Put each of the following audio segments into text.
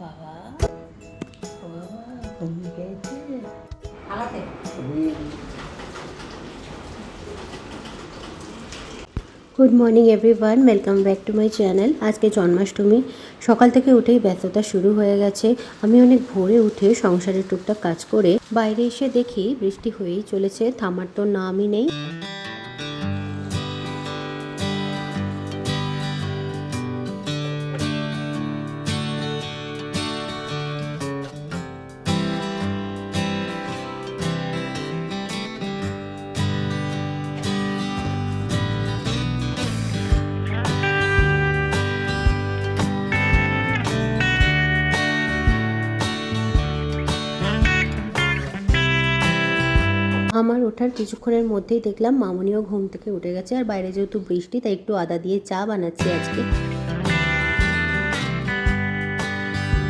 বাবা ও বাবা ঘুমিয়ে গেছে good morning everyone welcome back to my channel আজকে জন্মাষ্টমী। সকাল থেকে উঠেই ব্যস্ততা শুরু হয়ে গেছে। আমি অনেক ভোরে উঠে সংসারের টুকটাক কাজ করে বাইরে এসে দেখি বৃষ্টি হয়েই চলেছে। থামার তো নামই নেই। আমার ওঠার কিছুক্ষণের মধ্যেই দেখলাম মামনিও ঘুম থেকে উঠে গেছে আর বাইরে যেহেতু বৃষ্টি, তাই একটু আদা দিয়ে চা বানাচ্ছি আজকে।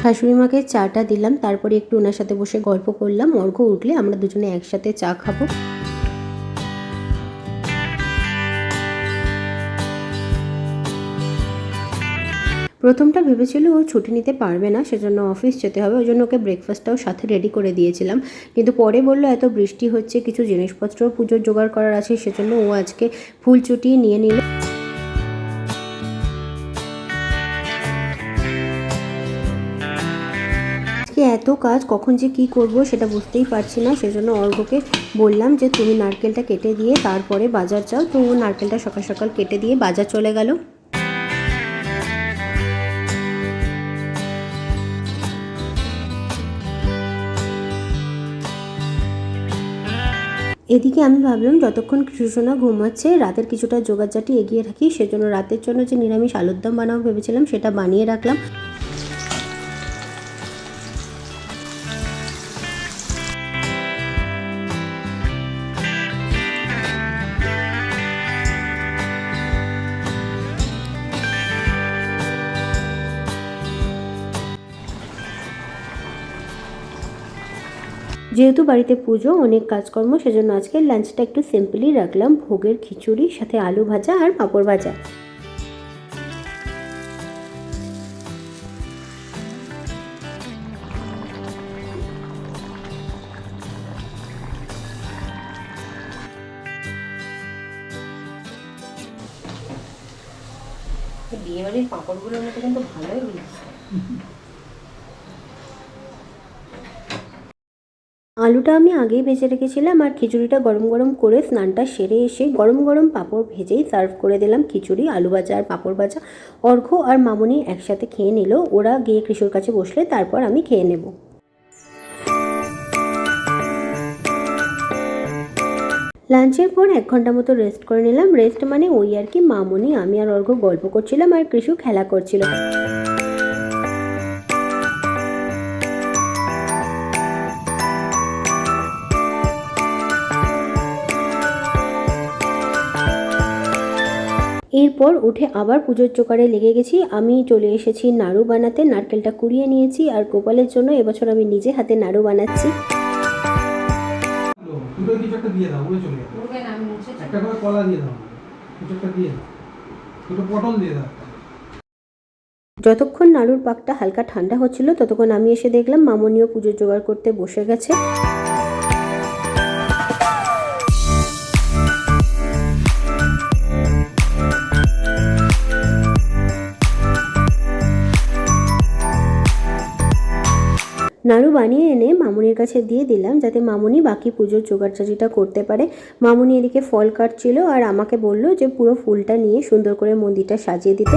শাশুড়ি মাকে চাটা দিলাম, তারপরে একটু ওনার সাথে বসে গল্প করলাম। অর্ঘ উঠলে আমরা দুজনে একসাথে চা খাব। প্রথমটা ভেবেছিল ও ছুটি নিতে পারবে না, সেজন্য অফিস যেতে হবে, ওই জন্য ওকে ব্রেকফাস্টটাও সাথে রেডি করে দিয়েছিলাম। কিন্তু পরে বলল, এত বৃষ্টি হচ্ছে, কিছু জিনিসপত্র পুজোর জোগাড় করার আছে, সেজন্য ও আজকে ফুল চুটিয়ে নিয়ে নিল। এত কাজ, কখন যে কি করব সেটা বুঝতেই পারছি না, সেজন্য অর্ঘকে বললাম যে, তুমি নারকেলটা কেটে দিয়ে তারপরে বাজার যাও। তো ও নারকেলটা সকাল সকাল কেটে দিয়ে বাজার চলে গেল। এদিকে আমি ভাবলাম, যতক্ষণ কৃষ্ণা ঘুমাচ্ছে, রাতের কিছুটা জোগাড়জাটি এগিয়ে রাখি, সেজন্য রাতের জন্য যে নিরামিষ আলুর দম বানাবো ভেবেছিলাম, সেটা বানিয়ে রাখলাম। যেহেতু বাড়িতে পুজো, অনেক কাজকর্ম, সেজন্য আজকের লাঞ্চটা একটু সিম্পলি রাখলাম। ভোগের খিচুড়ি, সাথে আলু ভাজা আর পাঁপড় ভাজা। বিয়ে বাড়ির পাঁপড়গুলোর মতো কিন্তু ভালোই হয়েছে। আলুটা আমি আগেই ভেজে রেখেছিলাম আর খিচুড়িটা গরম গরম করে স্নানটা সেরে এসে গরম গরম পাঁপড় ভেজেই সার্ভ করে দিলাম খিচুড়ি, আলু ভাজা আর পাঁপড় ভাজা। অর্ঘ আর মামনি একসাথে খেয়ে নিল, ওরা গিয়ে কৃষুর কাছে বসলে তারপর আমি খেয়ে নেব। লাঞ্চের পর এক ঘণ্টা মতো রেস্ট করে নিলাম। রেস্ট মানে ওই আর কি, মামনি, আমি আর অর্ঘ গল্প করছিলাম আর কৃষু খেলা করছিল। এরপর উঠে আবার পুজোর জোগাড়ে লেগে গেছি। আমি চলে এসেছি নাড়ু বানাতে। নারকেলটা কুড়িয়ে নিয়েছি আর গোপালের জন্য এবছর আমি নিজে হাতে নাড়ু বানাচ্ছি। একটা দিয়ে দাও উড়ে চলে যাবে একটা করে কলা দিয়ে দাও কিছু একটা দিয়ে দাও। দুটো পটল দিয়ে দাও। যতক্ষণ নাড়ুর পাকটা হালকা ঠান্ডা হচ্ছিল ততক্ষণ আমি এসে দেখলাম মামনিও পুজোর জোগাড় করতে বসে গেছে। নাড়ু বানিয়ে এনে মামুনির কাছে দিয়ে দিলাম যাতে মামুনি বাকি পুজোর জোগাড়চাজিটা করতে পারে। মামুনি এদিকে ফল কাটছিল আর আমাকে বলল যে পুরো ফুলটা নিয়ে সুন্দর করে মন্দিরটা সাজিয়ে দিতে।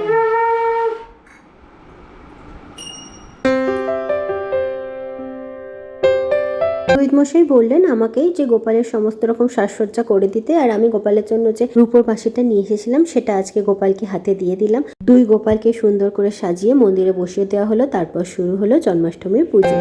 মশাই বললেন আমাকেই যে গোপালের সমস্ত রকম সাজসজ্জা করে দিতে। আর আমি গোপালের জন্য যে রূপোর বাঁশিটা নিয়ে এসেছিলাম, সেটা আজকে গোপালকে হাতে দিয়ে দিলাম। দুই গোপালকে সুন্দর করে সাজিয়ে মন্দিরে বসিয়ে দেওয়া হলো। তারপর শুরু হলো জন্মাষ্টমীর পুজো।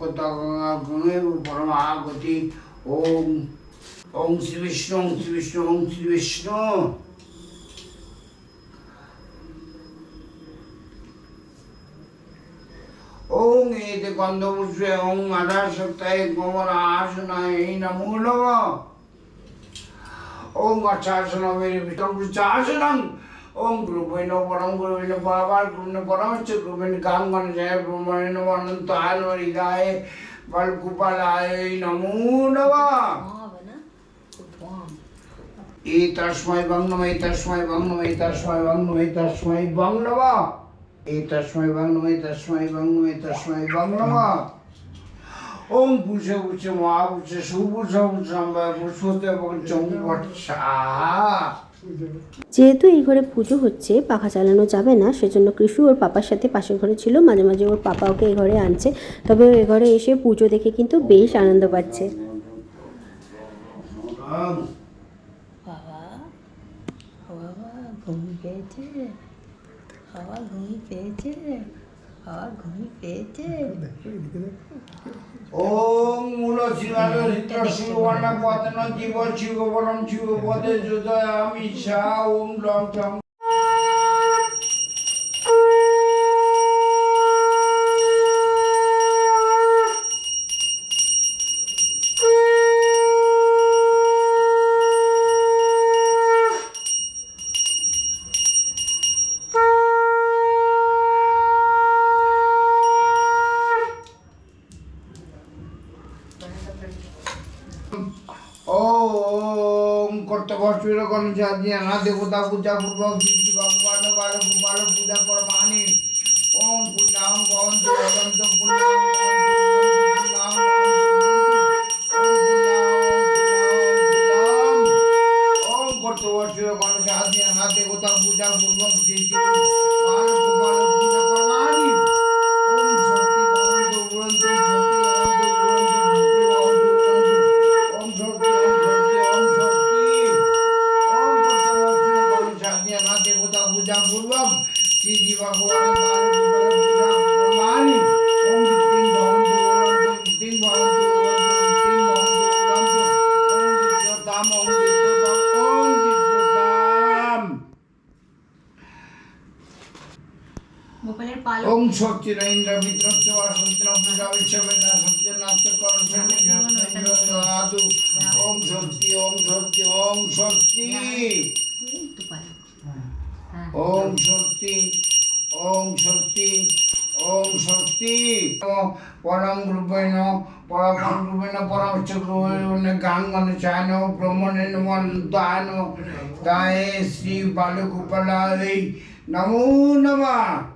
কথা পরমাগতি। ওম ওম শ্রী বিষ্ণু, ওম শ্রী বিষ্ণু, ওম শ্রী বিষ্ণু। ওং এতে গন্ধপুষ্পে ওং আধার সপ্তাহে গোমর আসনায় এই নমো নমঃ। ওম আচ্ছাসন মেরে ভিতর চাসনং ওম গ্রুপেন পরম গুরুবেন বাবার গুরুন পরমচ্চ গ্রুপেন গাং মান জয় ব্রহ্মণ অনন্ত আয় হৃদয় বল গোপালায় নমো নমঃ। এই তস্মৈ বং নমঃ এই বং নমঃ এই তস্মৈ বং এই তস্মৈ বং নমঃ। এই নমঃ এই তস্মৈ বং নমঃ এই তস্মৈ বং নমঃ। ওম পুষ পুষ মহাপুষ সুপুষ সম্ভব পুষ্পতে পঞ্চম বৎসা যেহেতু এই ঘরে পুজো হচ্ছে পাখা চালানো যাবে না সেজন্য কৃষু ওর পাপার সাথে পাশের ঘরে ছিল মাঝে মাঝে ওর পাপা ওকে এই ঘরে আনছে। তবে ও এ ঘরে এসে পুজো দেখে কিন্তু বেশ আনন্দ পাচ্ছে। বাবা বাবা ঘুমি পেয়েছে? বাবা ঘুমি পেয়েছে? বাবা ওম মূল শিববর্ণ পতন জীব শিব বরম শিব পদে যুদয় আমি লং ওম কর্তবর্ষীর গণচার্য না দেবতা পূজা পূর্বক শ্রী ভগবান বাল গোপাল পূজা করবানি ওম পুণ্যাং ভবন্তু ভবন্তু ওম কর্তবর্ষীর গণচার্য না দেবতা পূজা পূর্বক শ্রী বাল গোপাল পূজা শক্তি ওম হ্যাঁ। পরম রূপেণ পরম রূপেণ পরমশ্চ রূপেণ গাঙ্গন চায়ন ব্রহ্মণেন মন্তায়ন গায়ে শ্রী বালগোপালাই নমো নমঃ।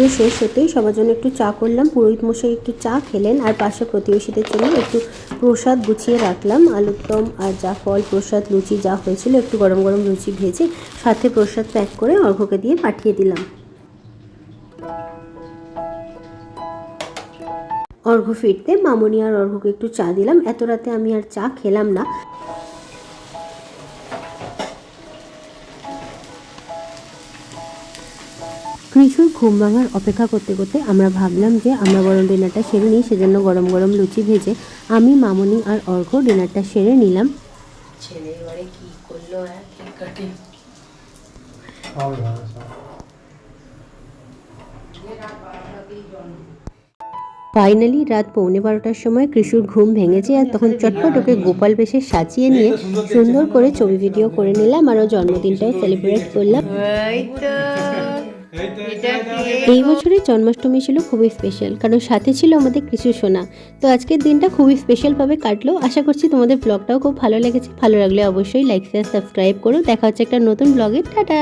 পুজো শেষ হতেই সবার জন্য একটু চা করলাম। পুরোহিত মশাই একটু চা খেলেন আর পাশে প্রতিবেশীদের জন্য একটু প্রসাদ গুছিয়ে রাখলাম। আলুর দম আর যা ফল, প্রসাদ, লুচি যা হয়েছিল একটু গরম গরম লুচি ভেজে সাথে প্রসাদ প্যাক করে অর্ঘ্যকে দিয়ে পাঠিয়ে দিলাম। অর্ঘ্য ফিরতে মামনি আর অর্ঘ্যকে একটু চা দিলাম। এত রাতে আমি আর চা খেলাম না। ঘুম ভাঙার অপেক্ষা করতে করতে আমরা ভাবলাম যে আমরা বরং ডিনারটা সেরে নিই সেজন্য গরম গরম লুচি ভেজে আমি মামনি আর অর্ঘ ডিনারটা সেরে নিলাম। ছেলে এবারে কি করল ফাইনালি রাত পৌনে বারোটার সময় কৃষুর ঘুম ভেঙেছে আর তখন চটপট ওকে গোপাল বেশে সাজিয়ে নিয়ে সুন্দর করে ছবি ভিডিও করে নিলাম আর জন্মদিনটাও সেলিব্রেট করলাম। এই বছরের জন্মাষ্টমী ছিল খুবই স্পেশাল কারণ সাথে ছিল আমাদের কিছু সোনা। তো আজকের দিনটা খুবই স্পেশালভাবে কাটলো। আশা করছি তোমাদের ব্লগটাও খুব ভালো লেগেছে। ভালো লাগলে অবশ্যই লাইক শেয়ার সাবস্ক্রাইব করো। দেখা হচ্ছে একটা নতুন ব্লগে টাটা!